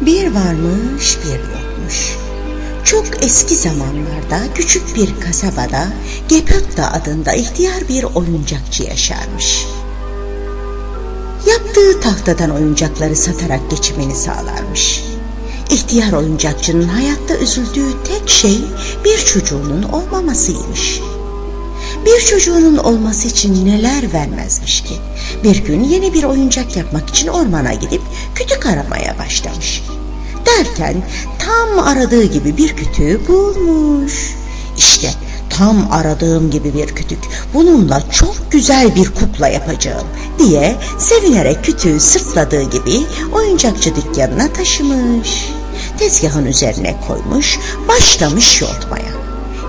Bir varmış bir yokmuş. Çok eski zamanlarda küçük bir kasabada Gepetta adında ihtiyar bir oyuncakçı yaşarmış. Yaptığı tahtadan oyuncakları satarak geçimini sağlarmış. İhtiyar oyuncakçının hayatta üzüldüğü tek şey bir çocuğunun olmamasıymış. Bir çocuğunun olması için neler vermezmiş ki? Bir gün yeni bir oyuncak yapmak için ormana gidip kütük aramaya başlamış. Derken tam aradığı gibi bir kütüğü bulmuş. İşte tam aradığım gibi bir kütük. Bununla çok güzel bir kukla yapacağım diye sevinerek kütüğü sırtladığı gibi oyuncakçı dükkanına taşımış. Tezgahın üzerine koymuş, başlamış yontmaya.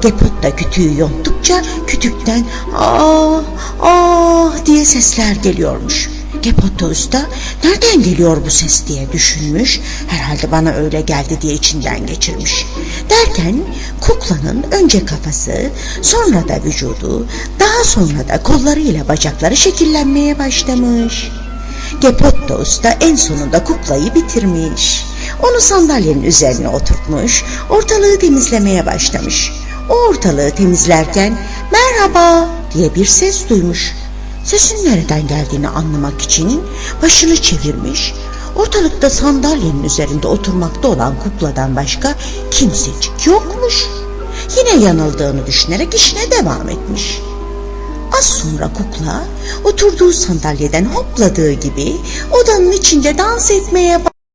Gepot da kütüğü yonttukça kütükten ah ah diye sesler geliyormuş. Gepot da usta nereden geliyor bu ses diye düşünmüş. Herhalde bana öyle geldi diye içinden geçirmiş. Derken kuklanın önce kafası sonra da vücudu daha sonra da kollarıyla bacakları şekillenmeye başlamış. Gepotto usta en sonunda kuklayı bitirmiş. Onu sandalyenin üzerine oturtmuş, ortalığı temizlemeye başlamış. O ortalığı temizlerken merhaba diye bir ses duymuş. Sesin nereden geldiğini anlamak için başını çevirmiş. Ortalıkta sandalyenin üzerinde oturmakta olan kukladan başka kimsecik yokmuş. Yine yanıldığını düşünerek işine devam etmiş. Az sonra kukla oturduğu sandalyeden hopladığı gibi odanın içinde dans etmeye